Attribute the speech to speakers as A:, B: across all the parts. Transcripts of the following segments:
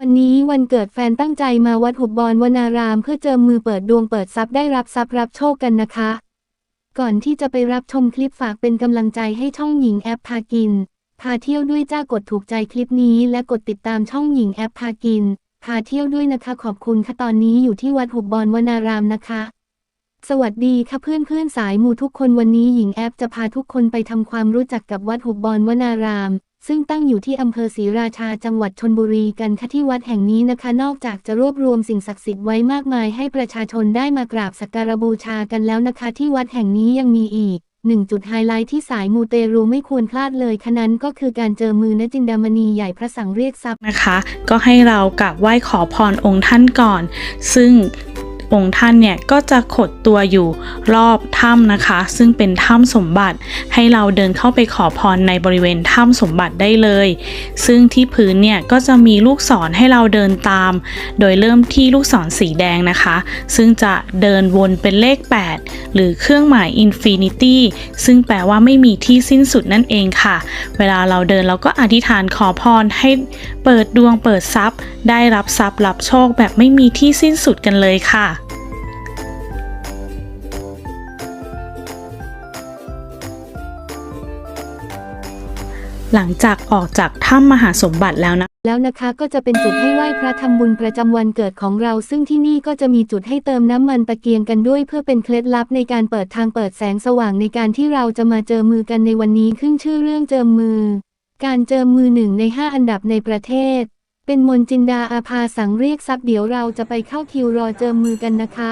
A: วันนี้วันเกิดแฟนตั้งใจมาวัดหุบบอนวนารามเพื่อเจิมมือเปิดดวงเปิดทรัพย์ได้รับทรัพย์รับโชคกันนะคะ ก่อนที่จะไปรับชมคลิปฝากเป็นกำลังใจให้ช่องหญิงแอปพากิน พาเที่ยวด้วยจ้ากดถูกใจคลิปนี้และกดติดตามช่องหญิงแอปพากิน พาเที่ยวด้วยนะคะขอบคุณค่ะตอนนี้อยู่ที่วัดหุบบอนวนารามนะคะ สวัสดีค่ะเพื่อนเพื่อนสายมูทุกคนวันนี้หญิงแอปจะพาทุกคนไปทำความรู้จักกับวัดหุบบอนวนาราม ซึ่งตั้งอยู่ที่อำเภอศรีราชาจังหวัดชนบุรีกันค่ะที่วัดแห่งนี้นะคะ นอกจากจะรวบรวมสิ่งศักดิ์สิทธิ์ไว้มากมายให้ประชาชนได้มากราบสักการบูชากันแล้วนะคะ ที่วัดแห่งนี้ยังมีอีกหนึ่งจุดไฮไลท์ที่สายมูเตรูไม่ควรพลาดเลยคะนั้นก็คือการเจอมือนจินดามณีใหญ่พระสังเรียกทรัพย์
B: นะคะ ก็ให้เรากราบไหว้ขอพรองค์ท่านก่อน ซึ่ง องค์ท่านเนี่ยก็จะขดตัวอยู่รอบถ้ำนะคะ ซึ่งเป็นถ้ำสมบัติ ให้เราเดินเข้าไปขอพรในบริเวณถ้ำสมบัติได้เลย ซึ่งที่พื้นเนี่ยก็จะมีลูกศรให้เราเดินตาม โดยเริ่มที่ลูกศรสีแดงนะคะ ซึ่งจะเดินวนเป็นเลข 8 หรือเครื่องหมาย Infinity ซึ่งแปลว่าไม่มีที่สิ้นสุดนั่นเองค่ะ เวลาเราเดินเราก็อธิษฐานขอพรให้เปิดดวงเปิดทรัพย์ ได้รับทรัพย์รับโชคแบบไม่มีที่สิ้นสุดกันเลยค่ะ หลังจากออกจากถ้ำมหาสมบัติแล้วนะ
A: แล้วนะคะก็จะเป็นจุดให้ไหว้พระทำบุญประจำวันเกิดของเรา ซึ่งที่นี่ก็จะมีจุดให้เติมน้ำมันตะเกียงกันด้วย เพื่อเป็นเคล็ดลับในการเปิดทางเปิดแสงสว่างในการที่เราจะมาเจอมือกันในวันนี้ขึ้นชื่อเรื่องเจิมมือ การเจิมมือหนึ่งในห้าอันดับในประเทศ เป็นมนจินดาอาภาสังเรียกทรัพย์เดี๋ยวเราจะไปเข้าคิวรอเจิมมือกันนะคะ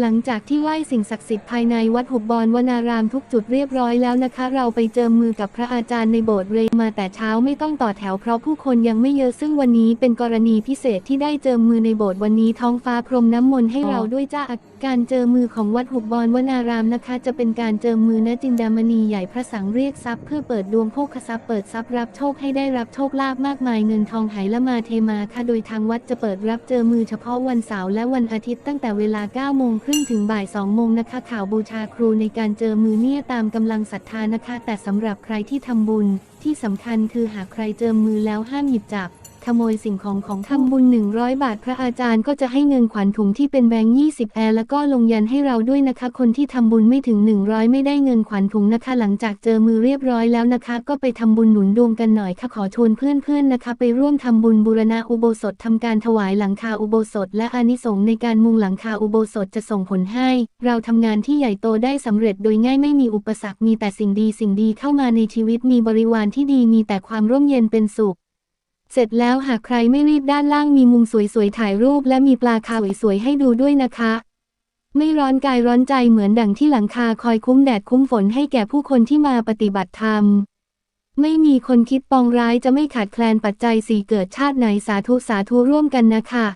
A: หลังจากที่ไหว้สิ่งศักดิ์สิทธิ์ภายในวัดหุบบอนวนารามทุกจุดเรียบร้อยแล้วนะคะ เราไปเจอมือกับพระอาจารย์ในโบสถ์เรมาแต่เช้าไม่ต้องต่อแถวเพราะผู้คนยังไม่เยอะซึ่งวันนี้เป็นกรณีพิเศษที่ได้เจอมือในโบสถ์วันนี้ท้องฟ้าพรมน้ำมนต์ให้เราด้วยจ้าการเจอมือของวัดหุบบอนวนารามนะคะ จะเป็นการเจอมือณจินดามณีใหญ่พระสังเรียกทรัพย์เพื่อเปิดดวงโภคทรัพย์เปิดทรัพย์รับโชคให้ได้รับโชคลาภมากมายเงินทองไหละมาเทมาค่ะโดยทางวัดจะเปิดรับเจอมือเฉพาะวันเสาร์และวันอาทิตย์ตั้งแต่เวลา9โมงครึ่งถึงบ่าย2โมงนะคะข่าวบูชาครูในการเจอมือเนี่ยตามกำลังศรัทธานะคะ แต่สำหรับใครที่ทำบุญที่สำคัญคือหากใครเจอมือแล้วห้ามหยิบจับ ขโมยสิ่งของของทำบุญ 100 บาทพระอาจารย์ก็จะให้เงินขวัญถุงที่เป็นแบงค์20 แอร์แล้วก็ลงยันให้เราด้วยนะคะ คนที่ทำบุญไม่ถึง 100 ไม่ได้เงินขวัญถุงนะคะ หลังจากเจอมือเรียบร้อยแล้วนะคะ ก็ไปทำบุญหนุนดวงกันหน่อยค่ะขอชวนเพื่อนๆนะคะ ไปร่วมทำบุญบูรณะอุโบสถทำการถวายหลังคาอุโบสถ และอานิสงส์ในการมุงหลังคาอุโบสถจะส่งผลให้ เราทำงานที่ใหญ่โตได้สำเร็จโดยง่ายไม่มีอุปสรรคมีแต่สิ่งดีสิ่งดีเข้ามาในชีวิตมีบริวารที่ดีมีแต่ความร่มเย็นเป็นสุข เสร็จแล้วหากใครไม่รีบด้านล่างมีมุมสวยๆถ่ายรูปและมีปลาคาสวยๆให้ดูด้วยนะคะ ไม่ร้อนกายร้อนใจเหมือนดังที่หลังคาคอยคุ้มแดดคุ้มฝนให้แก่ผู้คนที่มาปฏิบัติธรรม ไม่มีคนคิดปองร้ายจะไม่ขาดแคลนปัจจัยสี่เกิดชาติไหนสาธุสาธุร่วมกันนะคะ